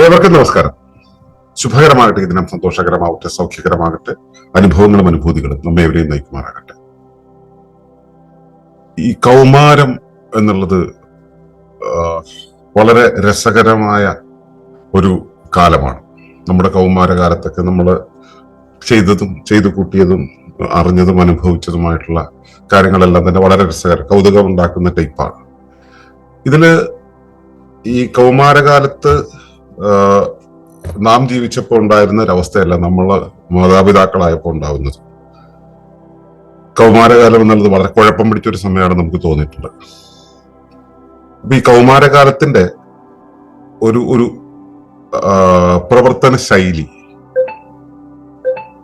ഏവർക്കും നമസ്കാരം. ശുഭകരമാകട്ടെ. ദിനം സന്തോഷകരമാവട്ടെ സൗഖ്യകരമാകട്ടെ അനുഭവങ്ങളും അനുഭൂതികളും നമ്മെ എവിടെയും നയിക്കുമാറാകട്ടെ. ഈ കൗമാരം എന്നുള്ളത് വളരെ രസകരമായ ഒരു കാലമാണ്. നമ്മുടെ കൗമാരകാലത്തൊക്കെ നമ്മൾ ചെയ്തതും ചെയ്തു കൂട്ടിയതും അറിഞ്ഞതും അനുഭവിച്ചതുമായിട്ടുള്ള കാര്യങ്ങളെല്ലാം തന്നെ വളരെ രസകര കൗതുകം ഉണ്ടാക്കുന്ന ടൈപ്പാണ്. ഇതിൽ ഈ കൗമാരകാലത്ത് നാം ജീവിച്ചപ്പോൾ ഉണ്ടായിരുന്ന ഒരവസ്ഥയല്ല നമ്മൾ മാതാപിതാക്കളായപ്പോൾ ഉണ്ടാവുന്നത്. കൗമാരകാലം എന്നുള്ളത് വളരെ കുഴപ്പം പിടിച്ചൊരു സമയമാണ് നമുക്ക് തോന്നിയിട്ടുണ്ട് അപ്പൊ ഈ കൗമാരകാലത്തിന്റെ ഒരു ഒരു പ്രവർത്തന ശൈലി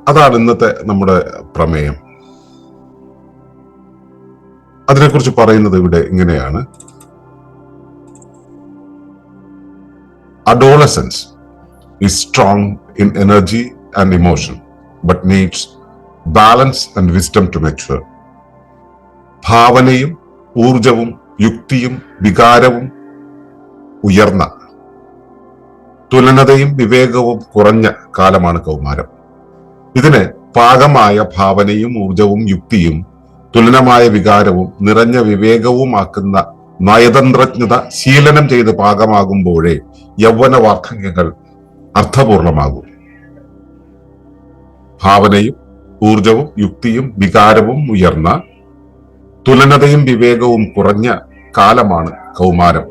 അതാണ് ഇന്നത്തെ നമ്മുടെ പ്രമേയം. അതിനെക്കുറിച്ച് പറയുന്നത് ഇവിടെ ഇങ്ങനെയാണ്. Adolescence is strong in energy and emotion, but needs balance and wisdom to mature. ഭാവനയും ഊർജവും യുക്തിയും വികാരവും ഉയർന്ന തുലനതയും വിവേകവും കുറഞ്ഞ കാലമാണ് കൗമാരം ഇതിന് പാകമായ ഭാവനയും ഊർജവും യുക്തിയും തുലനമായ വികാരവും നിറഞ്ഞ വിവേകവുമാക്കുന്ന നയതന്ത്രജ്ഞത ശീലനം ചെയ്ത് പാകമാകുമ്പോഴേ യൗവന വാർദ്ധക്യങ്ങൾ അർത്ഥപൂർണമാകും. ഭാവനയും ഊർജവും യുക്തിയും വികാരവും ഉയർന്ന തുലനതയും വിവേകവും കുറഞ്ഞ കാലമാണ് കൗമാരം.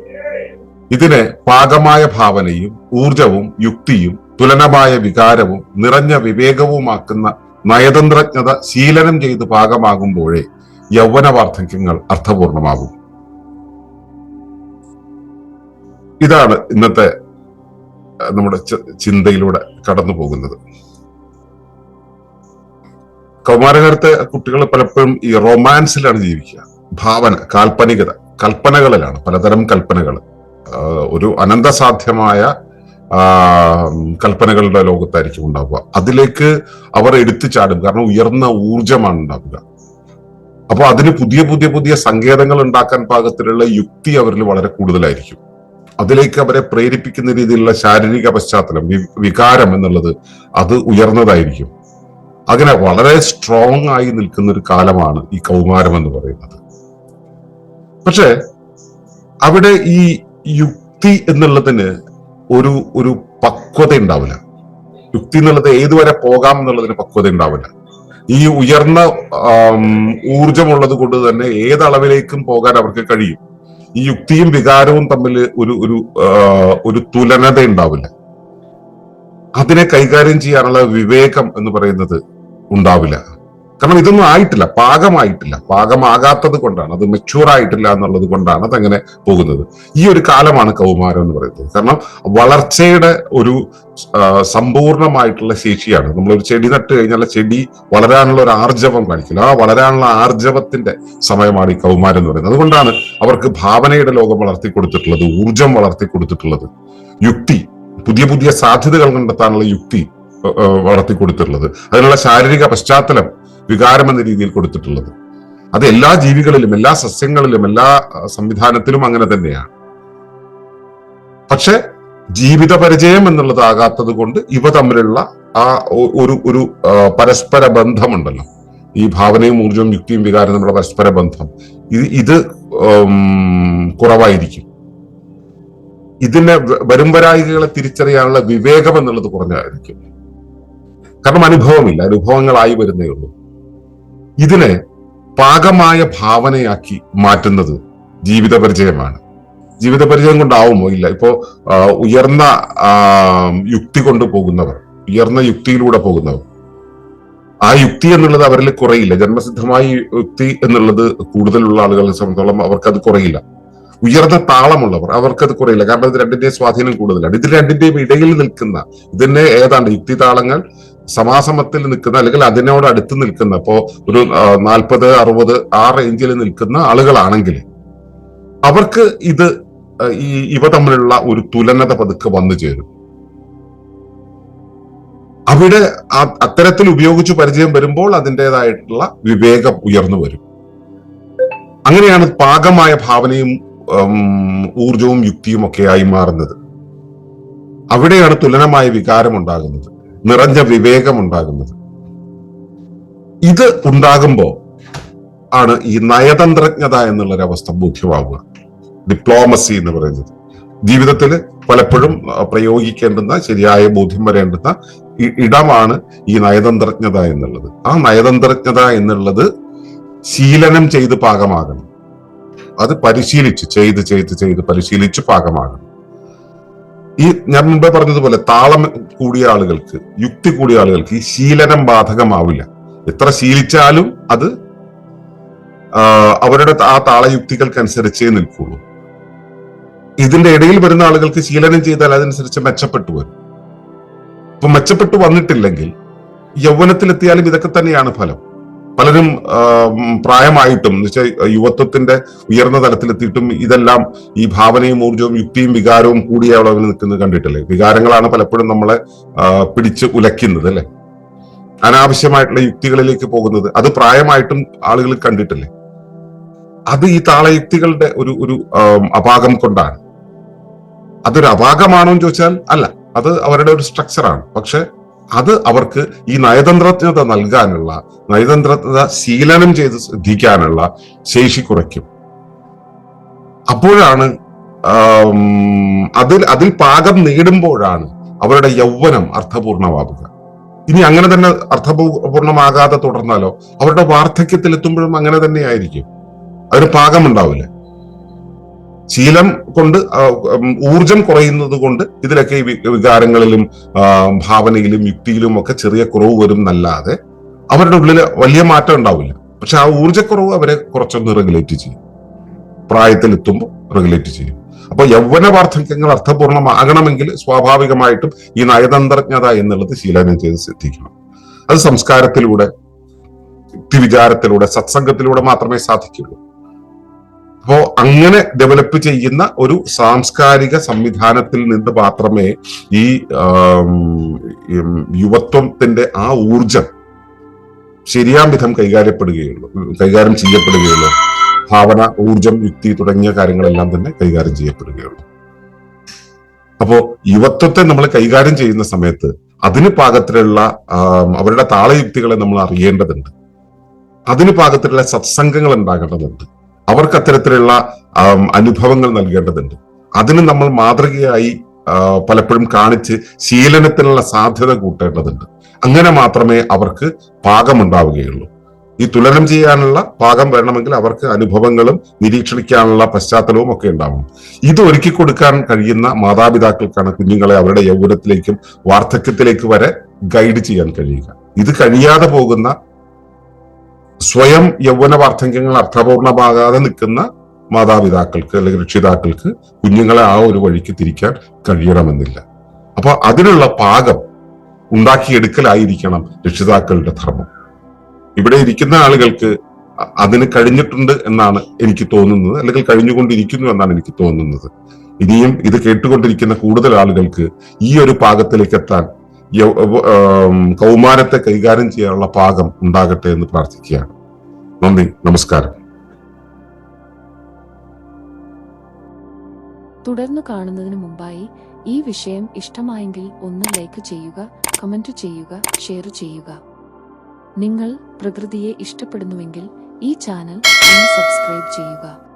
ഇതിനെ പാകമായ ഭാവനയും ഊർജവും യുക്തിയും തുലനമായ വികാരവും നിറഞ്ഞ വിവേകവുമാക്കുന്ന നയതന്ത്രജ്ഞത ശീലനം ചെയ്ത് പാകമാകുമ്പോഴേ യൗവന വാർദ്ധക്യങ്ങൾ അർത്ഥപൂർണമാകും. ഇതാണ് ഇന്നത്തെ നമ്മുടെ ചിന്തയിലൂടെ കടന്നു പോകുന്നത്. കൗമാരകാലത്തെ കുട്ടികൾ പലപ്പോഴും ഈ റൊമാൻസിലാണ് ജീവിക്കുക. ഭാവന കാൽപ്പനികത കൽപ്പനകളിലാണ് പലതരം കൽപ്പനകൾ. ഒരു അനന്തസാധ്യമായ കൽപ്പനകളുടെ ലോകത്തായിരിക്കും ഉണ്ടാവുക. അതിലേക്ക് അവർ എടുത്തു ചാടും. കാരണം ഉയർന്ന ഊർജമാണ് ഉണ്ടാവുക. അപ്പോൾ അതിന് പുതിയ പുതിയ പുതിയ സങ്കേതങ്ങൾ ഉണ്ടാക്കാൻ പാകത്തിലുള്ള യുക്തി അവരിൽ വളരെ കൂടുതലായിരിക്കും. അതിലേക്ക് അവരെ പ്രേരിപ്പിക്കുന്ന രീതിയിലുള്ള ശാരീരിക പശ്ചാത്തലം വികാരം എന്നുള്ളത് അത് ഉയർന്നതായിരിക്കും. അങ്ങനെ വളരെ സ്ട്രോങ് ആയി നിൽക്കുന്ന ഒരു കാലമാണ് ഈ കൗമാരം എന്ന് പറയുന്നത്. പക്ഷേ അവിടെ ഈ യുക്തി എന്നുള്ളതിന് ഒരു ഒരു പക്വത ഉണ്ടാവില്ല. യുക്തി എന്നുള്ളത് ഏതുവരെ പോകാം എന്നുള്ളതിന് പക്വത ഉണ്ടാവില്ല. ഈ ഉയർന്ന ഊർജമുള്ളത് കൊണ്ട് തന്നെ ഏതളവിലേക്കും പോകാൻ അവർക്ക് കഴിയും. ഈ യുക്തിയും വികാരവും തമ്മിൽ ഒരു ഒരു ഒരു തുലനത ഉണ്ടാവില്ല അതിനെ കൈകാര്യം ചെയ്യാനുള്ള വിവേകം എന്ന് പറയുന്നത് ഉണ്ടാവില്ല. കാരണം ഇതൊന്നും ആയിട്ടില്ല പാകമായിട്ടില്ല. പാകമാകാത്തത് കൊണ്ടാണ് അത് മെച്യൂർ ആയിട്ടില്ല എന്നുള്ളത് കൊണ്ടാണ് അതങ്ങനെ പോകുന്നത്. ഈ ഒരു കാലമാണ് കൗമാരം എന്ന് പറയുന്നത്. കാരണം വളർച്ചയുടെ ഒരു സമ്പൂർണമായിട്ടുള്ള ശേഷിയാണ്. നമ്മളൊരു ചെടി നട്ട് കഴിഞ്ഞാൽ ചെടി വളരാനുള്ള ഒരു ആർജവം കാണിക്കില്ല. ആ വളരാനുള്ള ആർജവത്തിന്റെ സമയമാണ് ഈ കൗമാരം എന്ന് പറയുന്നത്. അതുകൊണ്ടാണ് അവർക്ക് ഭാവനയുടെ ലോകം വളർത്തി കൊടുത്തിട്ടുള്ളത് ഊർജം വളർത്തി കൊടുത്തിട്ടുള്ളത് യുക്തി പുതിയ പുതിയ സാധ്യതകൾ കണ്ടെത്താനുള്ള യുക്തി വളർത്തി കൊടുത്തിട്ടുള്ളത്. അതിനുള്ള ശാരീരിക പശ്ചാത്തലം വികാരം എന്ന രീതിയിൽ കൊടുത്തിട്ടുള്ളത്. അത് എല്ലാ ജീവികളിലും എല്ലാ സസ്യങ്ങളിലും എല്ലാ സംവിധാനത്തിലും അങ്ങനെ തന്നെയാണ്. പക്ഷെ ജീവിത പരിചയം എന്നുള്ളതാകാത്തത് കൊണ്ട് ഇവ തമ്മിലുള്ള ആ ഒരു ഒരു പരസ്പര ബന്ധമുണ്ടല്ലോ. ഈ ഭാവനയും ഊർജവും യുക്തിയും വികാരം തമ്മിലുള്ള പരസ്പര ബന്ധം. ഇത് ഇത് കുറവായിരിക്കും. ഇതിനെ വരും വരുംവരായികളെ തിരിച്ചറിയാനുള്ള വിവേകം എന്നുള്ളത് കുറഞ്ഞായിരിക്കും. കാരണം അനുഭവമില്ല അനുഭവങ്ങളായി വരുന്നേ ഉള്ളൂ. ഇതിനെ പാകമായ ഭാവനയാക്കി മാറ്റുന്നത് ജീവിത പരിചയമാണ് ജീവിത പരിചയം കൊണ്ടാവുമോ? ഇല്ല. ഇപ്പോ ഉയർന്ന യുക്തി കൊണ്ട് പോകുന്നവർ ഉയർന്ന യുക്തിയിലൂടെ പോകുന്നവർ. ആ യുക്തി എന്നുള്ളത് അവരിൽ കുറയില്ല. ജന്മസിദ്ധമായ യുക്തി എന്നുള്ളത് കൂടുതലുള്ള ആളുകളെ സംബന്ധിച്ചോളം അവർക്കത് കുറയില്ല. ഉയർന്ന താളമുള്ളവർ അവർക്കത് കുറയില്ല. കാരണം ഇത് രണ്ടിന്റെയും സ്വാധീനം കൂടുതലാണ്. ഇത് രണ്ടിന്റെയും ഇടയിൽ നിൽക്കുന്ന ഇതിന്റെ ഏതാണ്ട് യുക്തി താളങ്ങൾ സമാസമത്തിൽ നിൽക്കുന്ന അല്ലെങ്കിൽ അതിനോട് അടുത്ത് നിൽക്കുന്ന ഇപ്പോ ഒരു നാൽപ്പത് അറുപത് ആ റേഞ്ചിൽ നിൽക്കുന്ന ആളുകളാണെങ്കിൽ അവർക്ക് ഇത് ഈ ഇവ തമ്മിലുള്ള ഒരു തുലനത പതുക്കെ വന്നു ചേരും. അവിടെ അത്തരത്തിൽ ഉപയോഗിച്ച് പരിചയം വരുമ്പോൾ അതിന്റെതായിട്ടുള്ള വിവേകം ഉയർന്നു വരും. അങ്ങനെയാണ് പാകമായ ഭാവനയും ഊർജവും യുക്തിയും ഒക്കെയായി മാറുന്നത്. അവിടെയാണ് തുലനമായ വികാരം ഉണ്ടാകുന്നത്. നിറഞ്ഞ വിവേകം ഉണ്ടാകുന്നത് ഇത് ഉണ്ടാകുമ്പോ ആണ് ഈ നയതന്ത്രജ്ഞത എന്നുള്ളൊരവസ്ഥ ബോധ്യമാവുക. ഡിപ്ലോമസി എന്ന് പറയുന്നത്. ജീവിതത്തിൽ പലപ്പോഴും പ്രയോഗിക്കേണ്ടുന്ന ശരിയായ ബോധ്യം വരേണ്ടുന്ന ഇടമാണ് ഈ നയതന്ത്രജ്ഞത എന്നുള്ളത്. ആ നയതന്ത്രജ്ഞത എന്നുള്ളത് ശീലനം ചെയ്ത് പാകമാകണം. അത് പരിശീലിച്ച് ചെയ്ത് ചെയ്ത് ചെയ്ത് പരിശീലിച്ച് പാകമാകണം. ഈ ഞാൻ മുമ്പേ പറഞ്ഞതുപോലെ താളം കൂടിയ ആളുകൾക്ക് യുക്തി കൂടിയ ആളുകൾക്ക് ഈ ശീലനം ബാധകമാവില്ല. എത്ര ശീലിച്ചാലും അത് അവരുടെ ആ താളയുക്തികൾക്കനുസരിച്ചേ നിൽക്കുള്ളൂ. ഇതിന്റെ ഇടയിൽ വരുന്ന ആളുകൾക്ക് ശീലനം ചെയ്താൽ അതനുസരിച്ച് മെച്ചപ്പെട്ടു വരും. ഇപ്പൊ മെച്ചപ്പെട്ടു വന്നിട്ടില്ലെങ്കിൽ യൗവനത്തിലെത്തിയാലും ഇതൊക്കെ തന്നെയാണ് ഫലം. പലരും പ്രായമായിട്ടും എന്ന് വെച്ചാൽ യുവത്വത്തിന്റെ ഉയർന്ന തലത്തിലെത്തിയിട്ടും ഇതെല്ലാം ഈ ഭാവനയും ഊർജവും യുക്തിയും വികാരവും കൂടിയ അളവിൽ നിൽക്കുന്നത് കണ്ടിട്ടില്ലേ? വികാരങ്ങളാണ് പലപ്പോഴും നമ്മളെ പിടിച്ച് ഉലയ്ക്കുന്നത് അല്ലെ? അനാവശ്യമായിട്ടുള്ള യുക്തികളിലേക്ക് പോകുന്നത് അത് പ്രായമായിട്ടും ആളുകൾ കണ്ടിട്ടില്ലേ? അത് ഈ താളയുക്തികളുടെ ഒരു ഒരു അപാകം കൊണ്ടാണ്. അതൊരു അപാകമാണോ എന്ന് ചോദിച്ചാൽ അല്ല. അത് അവരുടെ ഒരു സ്ട്രക്ചറാണ് പക്ഷെ അത് അവർക്ക് ഈ നയതന്ത്രജ്ഞത നൽകാനുള്ള നയതന്ത്രജ്ഞത ശീലനം ചെയ്ത് ശ്രദ്ധിക്കാനുള്ള ശേഷി കുറയ്ക്കും. അപ്പോഴാണ് അതിൽ അതിൽ പാകം നേടുമ്പോഴാണ് അവരുടെ യൗവനം അർത്ഥപൂർണമാവുക ഇനി അങ്ങനെ തന്നെ അർത്ഥപൂർണമാകാതെ തുടർന്നാലോ? അവരുടെ വാർദ്ധക്യത്തിൽ എത്തുമ്പോഴും അങ്ങനെ തന്നെ ആയിരിക്കും. അതിന് പാകമുണ്ടാവില്ല. ശീലം കൊണ്ട് ഊർജം കുറയുന്നത് കൊണ്ട് ഇതിലൊക്കെ ഈ വികാരങ്ങളിലും ഭാവനയിലും യുക്തിയിലും ഒക്കെ ചെറിയ കുറവ് വരും എന്നല്ലാതെ അവരുടെ ഉള്ളിൽ വലിയ മാറ്റം ഉണ്ടാവില്ല. പക്ഷെ ആ ഊർജക്കുറവ് അവരെ കുറച്ചൊന്ന് റെഗുലേറ്റ് ചെയ്യും. പ്രായത്തിലെത്തുമ്പോൾ റെഗുലേറ്റ് ചെയ്യും. അപ്പൊ യൗവന വാർദ്ധക്യങ്ങൾ അർത്ഥപൂർണമാകണമെങ്കിൽ സ്വാഭാവികമായിട്ടും ഈ നയതന്ത്രജ്ഞത എന്നുള്ളത് ശീലനം ചെയ്ത് സിദ്ധിക്കണം. അത് സംസ്കാരത്തിലൂടെ യുക്തിവിചാരത്തിലൂടെ സത്സംഗത്തിലൂടെ മാത്രമേ സാധിക്കുള്ളൂ. അപ്പോ അങ്ങനെ ഡെവലപ്പ് ചെയ്യുന്ന ഒരു സാംസ്കാരിക സംവിധാനത്തിൽ നിന്ന് മാത്രമേ ഈ യുവത്വത്തിന്റെ ആ ഊർജം ശരിയാം വിധം കൈകാര്യപ്പെടുകയുള്ളൂ കൈകാര്യം ചെയ്യപ്പെടുകയുള്ളൂ. ഭാവന ഊർജം യുക്തി തുടങ്ങിയ കാര്യങ്ങളെല്ലാം തന്നെ കൈകാര്യം ചെയ്യപ്പെടുകയുള്ളൂ. അപ്പോ യുവത്വത്തെ നമ്മൾ കൈകാര്യം ചെയ്യുന്ന സമയത്ത് അതിന് പാകത്തിലുള്ള അവരുടെ താളയുക്തികളെ നമ്മൾ അറിയേണ്ടതുണ്ട്. അതിന് പാകത്തിലുള്ള സത്സംഗങ്ങൾ ഉണ്ടാകേണ്ടതുണ്ട്. അവർക്ക് അത്തരത്തിലുള്ള അനുഭവങ്ങൾ നൽകേണ്ടതുണ്ട്. അതിന് നമ്മൾ മാതൃകയായി പലപ്പോഴും കാണിച്ച് ശീലനത്തിനുള്ള സാധ്യത കൂട്ടേണ്ടതുണ്ട്. അങ്ങനെ മാത്രമേ അവർക്ക് പാകമുണ്ടാവുകയുള്ളൂ. ഈ തുലനം ചെയ്യാനുള്ള പാകം വരണമെങ്കിൽ അവർക്ക് അനുഭവങ്ങളും നിരീക്ഷിക്കാനുള്ള പശ്ചാത്തലവും ഒക്കെ ഉണ്ടാവണം. ഇത് ഒരുക്കി കൊടുക്കാൻ കഴിയുന്ന മാതാപിതാക്കൾക്കാണ് കുഞ്ഞുങ്ങളെ അവരുടെ യൗവനത്തിലേക്കും വാർദ്ധക്യത്തിലേക്ക് വരെ ഗൈഡ് ചെയ്യാൻ കഴിയുക. ഇത് കഴിയാതെ പോകുന്ന സ്വയം യൗവന വാർദ്ധക്യങ്ങൾ അർത്ഥപൂർണമാകാതെ നിൽക്കുന്ന മാതാപിതാക്കൾക്ക് അല്ലെങ്കിൽ രക്ഷിതാക്കൾക്ക് കുഞ്ഞുങ്ങളെ ആ ഒരു വഴിക്ക് തിരിക്കാൻ കഴിയണമെന്നില്ല. അപ്പൊ അതിനുള്ള പാകം ഉണ്ടാക്കിയെടുക്കലായിരിക്കണം രക്ഷിതാക്കളുടെ ധർമ്മം. ഇവിടെ ഇരിക്കുന്ന ആളുകൾക്ക് അതിന് കഴിഞ്ഞിട്ടുണ്ട് എന്നാണ് എനിക്ക് തോന്നുന്നത് അല്ലെങ്കിൽ കഴിഞ്ഞുകൊണ്ടിരിക്കുന്നു എന്നാണ് എനിക്ക് തോന്നുന്നത്. ഇനിയും ഇത് കേട്ടുകൊണ്ടിരിക്കുന്ന കൂടുതൽ ആളുകൾക്ക് ഈ ഒരു പാകത്തിലേക്ക് എത്താൻ കൗമാരത്തെ കൈകാര്യം ചെയ്യാനുള്ള പാകം ഉണ്ടാകട്ടെ എന്ന് പ്രാർത്ഥിക്കുകയാണ്. നന്ദി നമസ്കാരം. തുടർന്ന് കാണുന്നതിന് മുമ്പായി ഈ വിഷയം ഇഷ്ടമായെങ്കിൽ ഒന്ന് ലൈക്ക് ചെയ്യുക കമന്റ് ചെയ്യുക ഷെയർ ചെയ്യുക. നിങ്ങൾ പ്രകൃതിയെ ഇഷ്ടപ്പെടുന്നുവെങ്കിൽ ഈ ചാനൽ ഒന്ന് സബ്സ്ക്രൈബ് ചെയ്യുക.